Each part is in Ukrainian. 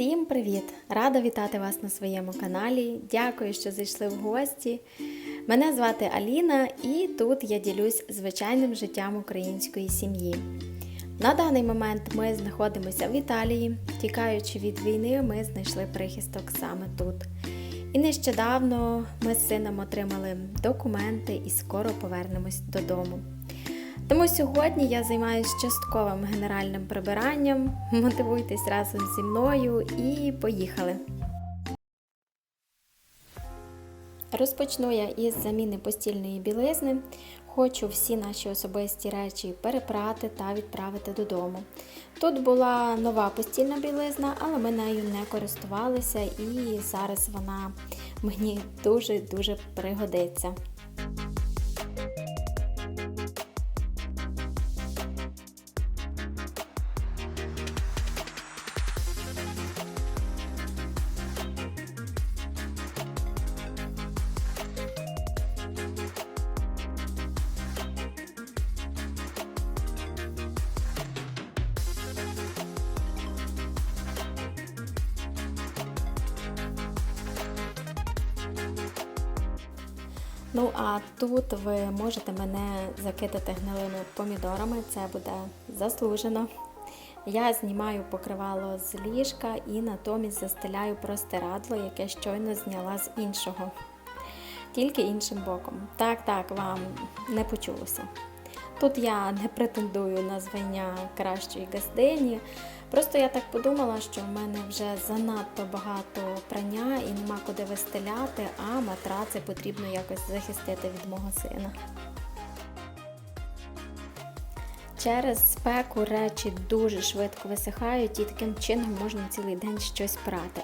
Всім привіт! Рада вітати вас на своєму каналі. Дякую, що зайшли в гості. Мене звати Аліна, і тут я ділюсь звичайним життям української сім'ї. На даний момент ми знаходимося в Італії. Тікаючи від війни, ми знайшли прихисток саме тут. І нещодавно ми з сином отримали документи і скоро повернемось додому. Тому сьогодні я займаюся частковим генеральним прибиранням. Мотивуйтесь разом зі мною і поїхали. Розпочну я із заміни постільної білизни. Хочу всі наші особисті речі перепрати та відправити додому. Тут була нова постільна білизна, але ми нею не користувалися, і зараз вона мені дуже-дуже пригодиться. Ну а тут ви можете мене закидати гнилими помідорами, це буде заслужено. Я знімаю покривало з ліжка і натомість застеляю простирадло, яке щойно зняла з іншого. Тільки іншим боком. Так, так, вам не почулося. Тут я не претендую на звання кращої газдині. Просто я так подумала, що в мене вже занадто багато прання і нема куди вистеляти, а матраци потрібно якось захистити від мого сина. Через спеку речі дуже швидко висихають і таким чином можна цілий день щось прати.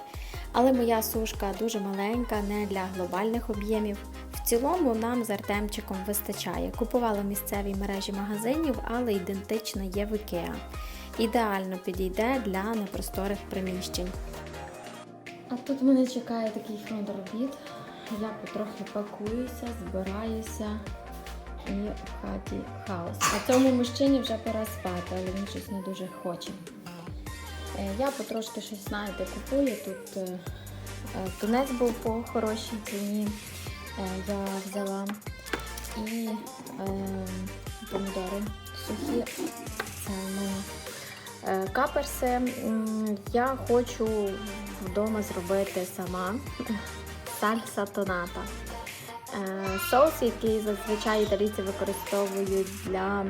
Але моя сушка дуже маленька, не для глобальних об'ємів. В цілому нам з Артемчиком вистачає. Купувала в місцевій мережі магазинів, але ідентична є в IKEA. Ідеально підійде для непросторих приміщень. А тут мене чекає такий фонд робіт. Я потрохи пакуюся, збираюся і в хаті хаос. А цьому мужчині вже пора спати, але він щось не дуже хоче. Е, Я потрошки щось, знаєте, купую. Тут е, е, тунець був по хорошій ціні. Я взяла і помідори сухі. Е, каперси. Я хочу вдома зробити сама сальса тоната. Е, Соус, який зазвичай італійці використовують для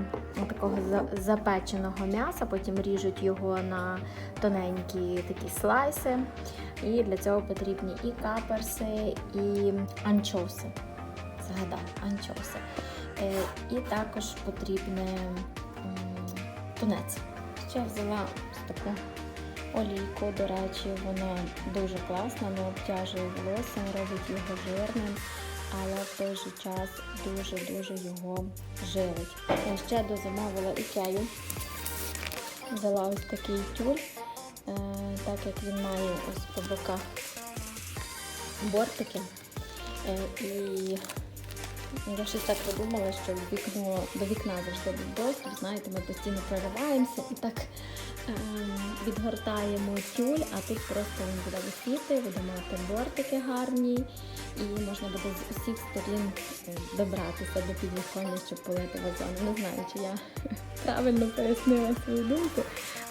такого запеченого м'яса, потім ріжуть його на тоненькі такі слайси. І для цього потрібні і каперси, і анчоуси. Згадав, анчоуси. Е, І також потрібне тунець. Ще взяла таку олійку, до речі, вона дуже класна, не обтяжує волосся, робить його жирним але в той же час дуже-дуже його живить. Я ще дозамовила ікею. Взяла ось такий тюль, е, так як він має ось по боках бортики. Е, я щось так подумала, що вікно, до вікна завжди був доступ. Знаєте, ми постійно прориваємося і так ем, відгортаємо тюль, а тут просто він буде висіти, буде мати бортики гарні, і можна буде з усіх сторін е, добратися до підвіконня, щоб полити вазон. Не знаю, чи я правильно пояснила свою думку,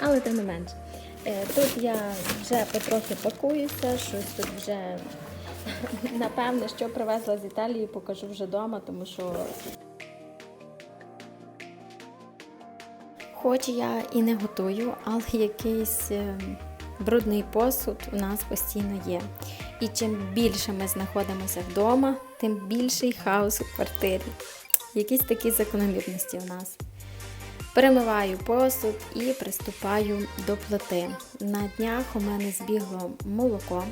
але тим не менш. Е, Тут я вже потрохи пакуюся, щось тут вже напевне, що привезла з Італії, покажу вже вдома, тому що Хоч я і не готую, але якийсь е, брудний посуд у нас постійно є. І чим більше ми знаходимося вдома, тим більший хаос у квартирі. Якісь такі закономірності у нас. Перемиваю посуд і приступаю до плити. На днях у мене збігло молоко,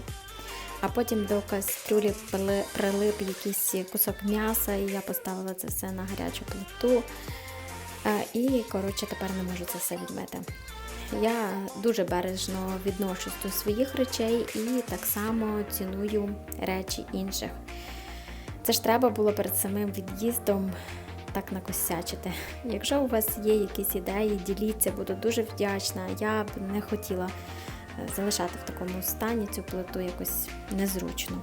а потім до кастрюлі прилип якийсь кусок м'яса, і я поставила це все на гарячу плиту. Е, І, коротше, тепер не можу це все відмити. Я дуже бережно відношусь до своїх речей і так само ціную речі інших. Це ж треба було перед самим від'їздом так накосячити. Якщо у вас є якісь ідеї, діліться, буду дуже вдячна. Я б не хотіла залишати в такому стані цю плиту якось незручно.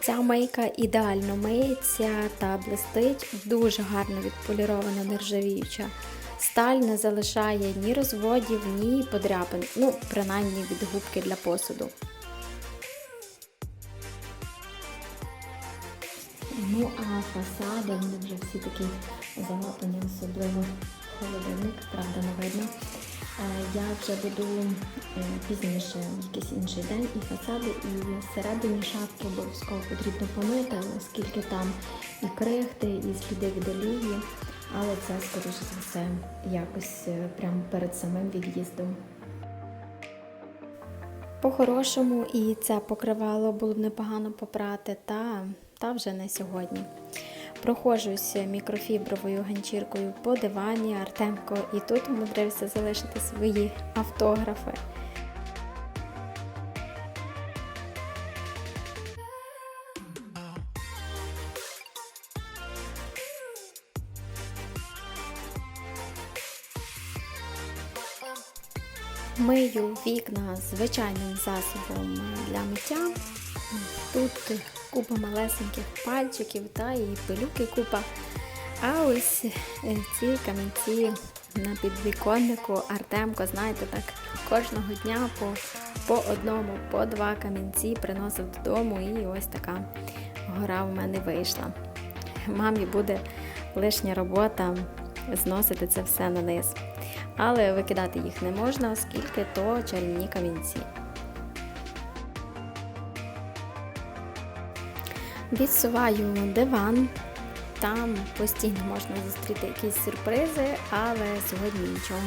Ця мийка ідеально миється та блистить, дуже гарно відполірована нержавіюча. Сталь не залишає ні розводів, ні подряпин, ну, принаймні від губки для посуду. Ну, а фасади, вони вже всі такі залаплені, особливо холодильник, правда, не видно. Я вже буду е, пізніше, якийсь інший день, і фасади, і всередині шафки обов'язково потрібно помити, оскільки там і крихти, і сліди від олії, але це, скоріше за все, якось е, прямо перед самим від'їздом. По-хорошому і це покривало було б непогано попрати, та, та вже не сьогодні. Проходжусь мікрофібровою ганчіркою по дивані Артемко і тут умудрився залишити свої автографи. Мию вікна звичайним засобом для миття. Тут купа малесеньких пальчиків та і пилюки купа. А ось е, ці камінці на підвіконнику Артемко, знаєте, так кожного дня по, по одному, по два камінці приносив додому, і ось така гора в мене вийшла. Мамі буде лишня робота зносити це все на низ. Але викидати їх не можна, оскільки то чарівні камінці. Відсуваю диван. Там постійно можна зустріти якісь сюрпризи, але сьогодні нічого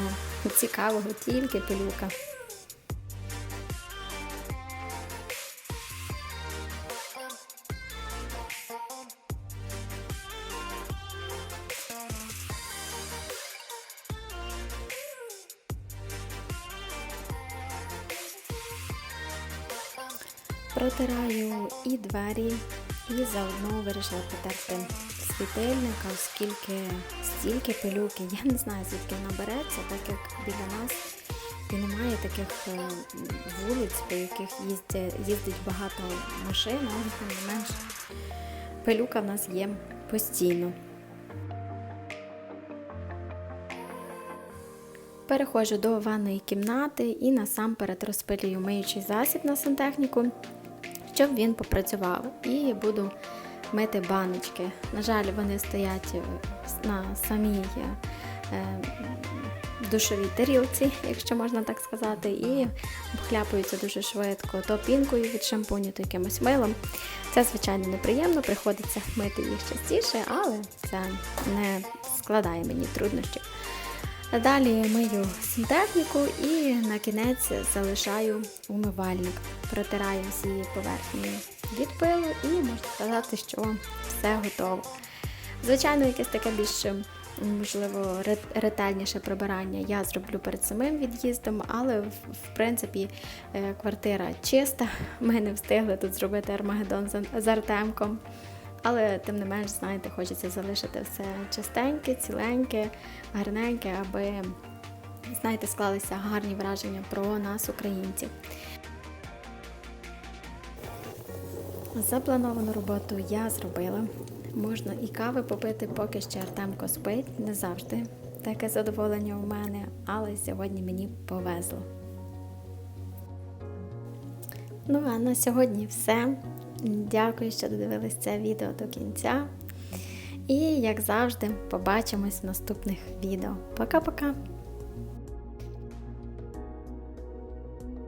цікавого, тільки пилюка. Протираю і двері, і заодно вирішила потерти світильника, оскільки стільки пилюки, я не знаю, звідки вона береться, так як біля нас і немає таких е, вулиць, по яких їздять, їздить багато машин, але тим не менш пилюка в нас є постійно. Переходжу до ванної кімнати і насамперед розпилюю миючий засіб на сантехніку, щоб він попрацював. І буду мити баночки. На жаль, вони стоять на самій е, душовій тарілці, якщо можна так сказати, і обхляпуються дуже швидко то пінкою від шампуню, то якимось милом. Це, звичайно, неприємно, приходиться мити їх частіше, але це не складає мені труднощів. Далі мию сантехніку і на кінець залишаю умивальник. Протираю всі поверхні від пилу і можна сказати, що все готово. Звичайно, якесь таке більш, можливо, ретельніше прибирання я зроблю перед самим від'їздом, але в принципі е, квартира чиста. Ми не встигли тут зробити армагеддон з Артемком. Але тим не менш, знаєте, хочеться залишити все чистеньке, ціленьке, гарненьке, аби, знаєте, склалися гарні враження про нас, українців. Заплановану роботу я зробила. Можна і кави попити, поки ще Артемко спить. Не завжди таке задоволення у мене, але сьогодні мені повезло. Ну а на сьогодні все. Дякую, що додивились це відео до кінця. І, як завжди, побачимось в наступних відео. Пока-пока!